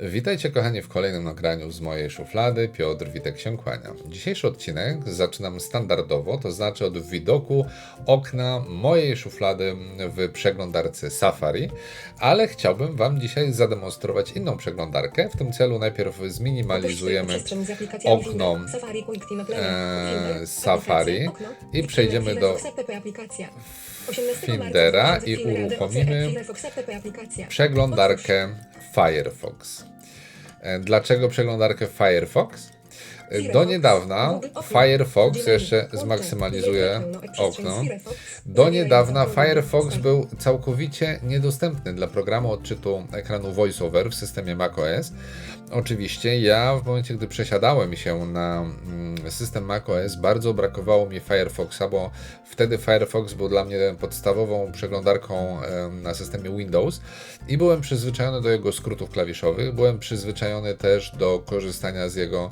Witajcie kochani w kolejnym nagraniu z mojej szuflady. Piotr Witek się kłania. Dzisiejszy odcinek zaczynam standardowo, to znaczy od widoku okna mojej szuflady w przeglądarce Safari, ale chciałbym Wam dzisiaj zademonstrować inną przeglądarkę. W tym celu najpierw zminimalizujemy okno e, Safari i przejdziemy do Findera i uruchomimy przeglądarkę Firefox. E, Dlaczego przeglądarkę Firefox? Do niedawna Firefox jeszcze zmaksymalizuje okno. Do niedawna Firefox był całkowicie niedostępny dla programu odczytu ekranu VoiceOver w systemie macOS. Oczywiście ja w momencie, gdy przesiadałem się na mm, system macOS, bardzo brakowało mi Firefoxa, bo wtedy Firefox był dla mnie podstawową przeglądarką na systemie Windows i byłem przyzwyczajony do jego skrótów klawiszowych, byłem przyzwyczajony też do korzystania z jego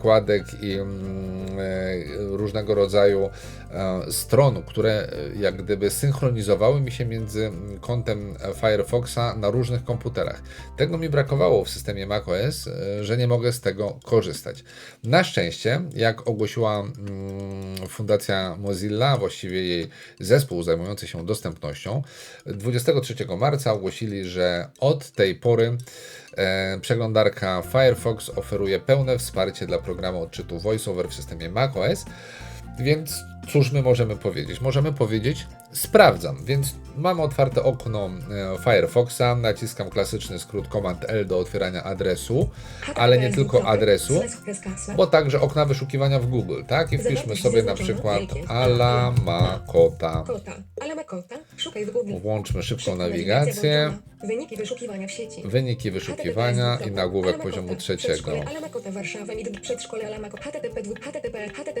zakładek i mm, e, różnego rodzaju e, stron, które e, jak gdyby synchronizowały mi się między kontem Firefoxa na różnych komputerach. Tego mi brakowało w systemie macOS, że nie mogę z tego korzystać. Na szczęście, jak ogłosiła mm, Fundacja Mozilla, właściwie jej zespół zajmujący się dostępnością, 23 marca ogłosili, że od tej pory przeglądarka Firefox oferuje pełne wsparcie dla programu odczytu VoiceOver w systemie macOS. Więc cóż my możemy powiedzieć? Możemy powiedzieć sprawdzam, więc mam otwarte okno e, Firefoxa, naciskam klasyczny skrót Command L do otwierania adresu, ale nie tylko adresu, bo także okna wyszukiwania w Google, tak? I wpiszmy sobie na przykład Alamakota. Kota. Alama. Szukaj w Google. Włączmy szybką nawigację. Wyniki wyszukiwania w sieci. wyniki wyszukiwania i nagłówek poziomu trzeciego.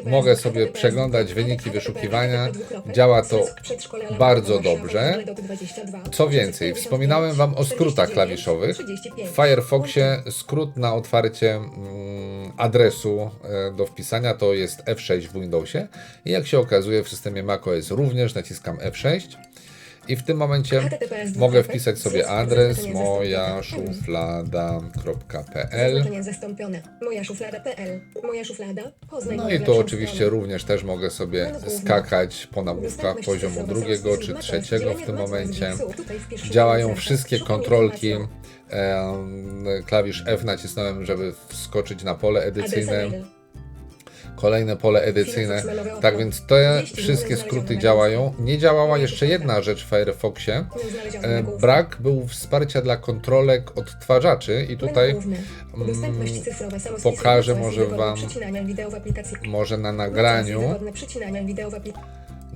Mogę sobie przeglądać wyniki wyszukiwania. Działa to bardzo dobrze. Co więcej, wspominałem Wam o skrótach klawiszowych. W Firefoxie skrót na otwarcie mm, adresu e, do wpisania to jest F6 w Windowsie i jak się okazuje w systemie macOS również naciskam F6 i w tym momencie mogę wpisać sobie adres moja szuflada.pl Zaznaczenie zastąpione. Moja szuflada.pl. Moja szuflada. Poznaj No i tu oczywiście również też mogę sobie skakać po nagłówkach poziomu drugiego czy trzeciego w tym momencie. Działają wszystkie kontrolki. Klawisz F nacisnąłem, żeby wskoczyć na pole edycyjne. Kolejne pole edycyjne. Tak więc te wszystkie skróty działają. Nie działała jeszcze jedna rzecz w Firefoxie. E, Brak był wsparcia dla kontrolek odtwarzaczy i tutaj samospisy, pokażę może wam może na nagraniu.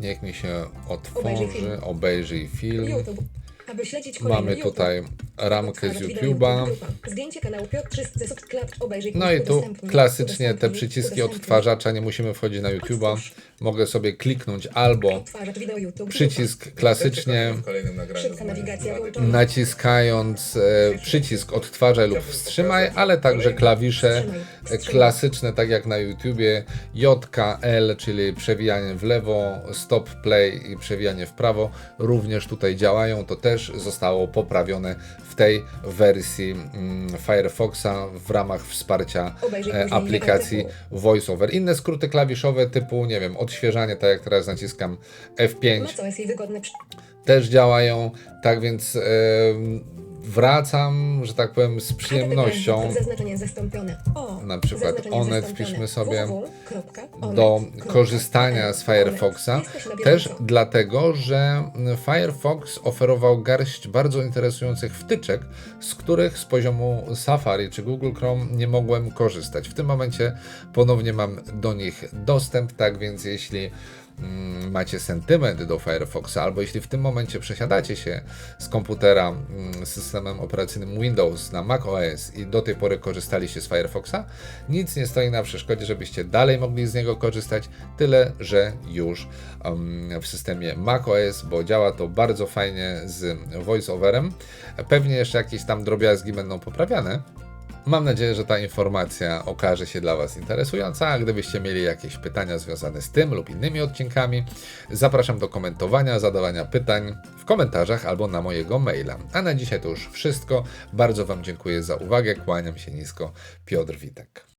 Niech mi się otworzy, obejrzyj film. Mamy tutaj ramkę z YouTube'a. No i tu klasycznie te przyciski odtwarzacza, nie musimy wchodzić na YouTube'a. Mogę sobie kliknąć albo przycisk klasycznie naciskając e, przycisk odtwarzaj lub wstrzymaj, ale także klawisze klasyczne, tak jak na YouTubie, J, K, L, czyli przewijanie w lewo, stop, play i przewijanie w prawo, również tutaj działają. To też zostało poprawione w tej wersji mm, Firefoxa w ramach wsparcia e, aplikacji VoiceOver. Inne skróty klawiszowe typu, nie wiem, odświeżanie, tak jak teraz naciskam F5, Ma co jest jej wygodne przy... też działają, tak więc wracam, że tak powiem, z przyjemnością Zaznaczenie zastąpione. O, Na przykład Onet wpiszmy sobie do korzystania z Firefoxa. Też dlatego, że Firefox oferował garść bardzo interesujących wtyczek, z których z poziomu Safari czy Google Chrome nie mogłem korzystać. W tym momencie ponownie mam do nich dostęp, tak więc jeśli macie sentyment do Firefoxa, albo jeśli w tym momencie przesiadacie się z komputera mm, z systemem operacyjnym Windows na macOS i do tej pory korzystaliście z Firefoxa, nic nie stoi na przeszkodzie, żebyście dalej mogli z niego korzystać, tyle że już w systemie macOS, bo działa to bardzo fajnie z VoiceOverem. Pewnie jeszcze jakieś tam drobiazgi będą poprawiane, Mam nadzieję, że ta informacja okaże się dla Was interesująca, a gdybyście mieli jakieś pytania związane z tym lub innymi odcinkami, zapraszam do komentowania, zadawania pytań w komentarzach albo na mojego maila. A na dzisiaj to już wszystko. Bardzo Wam dziękuję za uwagę, kłaniam się nisko, Piotr Witek.